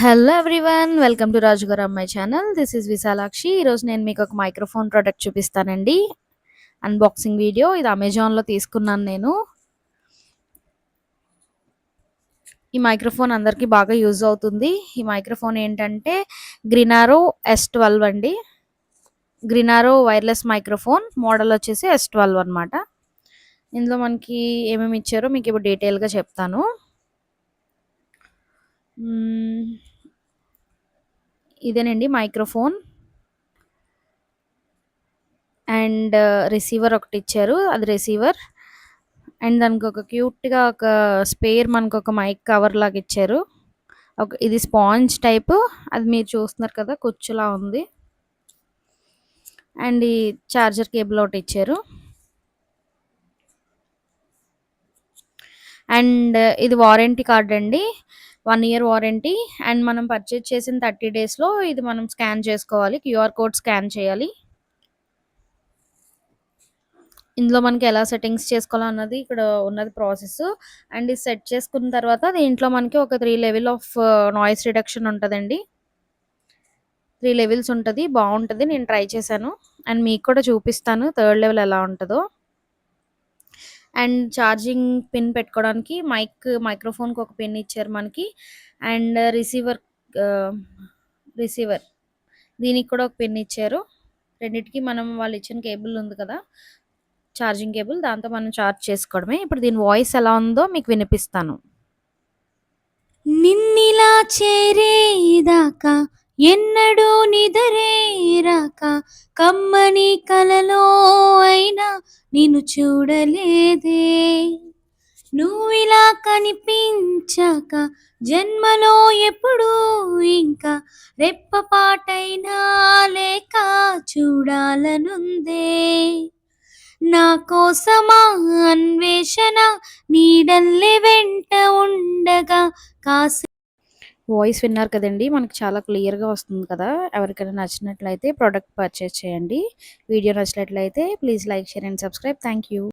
Hello everyone welcome to Raju గారు అమ్మాయి channel this is Vishalakshi ఈరోజు నేను మీకు ఒక మైక్రోఫోన్ ప్రోడక్ట్ చూపిస్తానండి. అన్బాక్సింగ్ వీడియో ఇది అమెజాన్లో తీసుకున్నాను నేను. ఈ మైక్రోఫోన్ అందరికీ బాగా యూజ్ అవుతుంది. ఈ మైక్రోఫోన్ ఏంటంటే గ్రినారో ఎస్ ట్వెల్వ్ అండి. గ్రినారో వైర్లెస్ మైక్రోఫోన్ మోడల్ వచ్చేసి ఎస్ ట్వెల్వ్ అనమాట ఇందులో మనకి ఏమేమి ఇచ్చారో మీకు ఇప్పుడు డీటెయిల్గా చెప్తాను. ఇదేనండి మైక్రోఫోన్. అండ్ రిసీవర్ ఒకటి ఇచ్చారు. అది రిసీవర్. అండ్ దానికి ఒక క్యూట్గా ఒక స్పేర్ మనకు ఒక మైక్ కవర్ లాగా ఇచ్చారు. ఒక ఇది స్పాంజ్ టైప్. అది మీరు చూస్తున్నారు కదా కుచ్చులా ఉంది. అండ్ ఈ చార్జర్ కేబుల్ ఒకటి ఇచ్చారు. అండ్ ఇది వారంటీ కార్డ్ అండి. వన్ ఇయర్ వారంటీ అండ్ మనం పర్చేజ్ చేసిన థర్టీ డేస్లో ఇది మనం స్కాన్ చేసుకోవాలి క్యూఆర్ కోడ్ స్కాన్ చేయాలి. ఇందులో మనకి ఎలా సెట్టింగ్స్ చేసుకోవాలో అన్నది ఇక్కడ ఉన్నది ప్రాసెస్ అండ్ ఇది సెట్ చేసుకున్న తర్వాత దీంట్లో మనకి ఒక three level of noise reduction ఉంటుందండి. త్రీ లెవెల్స్ ఉంటుంది బాగుంటుంది నేను ట్రై చేశాను. అండ్ మీకు కూడా చూపిస్తాను థర్డ్ లెవెల్ ఎలా ఉంటుందో. అండ్ ఛార్జింగ్ పిన్ పెట్టుకోవడానికి మైక్ మైక్రోఫోన్కి ఒక పిన్ ఇచ్చారు మనకి. అండ్ రిసీవర్ రిసీవర్ దీనికి కూడా ఒక పిన్ ఇచ్చారు. రెండిటికి మనం వాళ్ళు ఇచ్చిన కేబుల్ ఉంది కదా ఛార్జింగ్ కేబుల్ దాంతో మనం ఛార్జ్ చేసుకోవడమే. ఇప్పుడు దీని వాయిస్ ఎలా ఉందో మీకు వినిపిస్తాను. నిన్నిలా చేరేదాకా ఎన్నడూ నిదరేరాక కమ్మని కలలో అయినా నేను చూడలేదే. నువ్విలా కనిపించాక జన్మలో ఎప్పుడూ ఇంకా రెప్పపాటైనా లేక చూడాలనుందే. నా కోసమా అన్వేషణ నీడల్లే వెంట ఉండగా కాసి వాయిస్ విన్నారు కదండి మనకి చాలా క్లియర్గా వస్తుంది కదా. ఎవరికైనా నచ్చినట్లయితే ప్రోడక్ట్ పర్చేస్ చేయండి. వీడియో నచ్చినట్లయితే please like share and subscribe. Thank you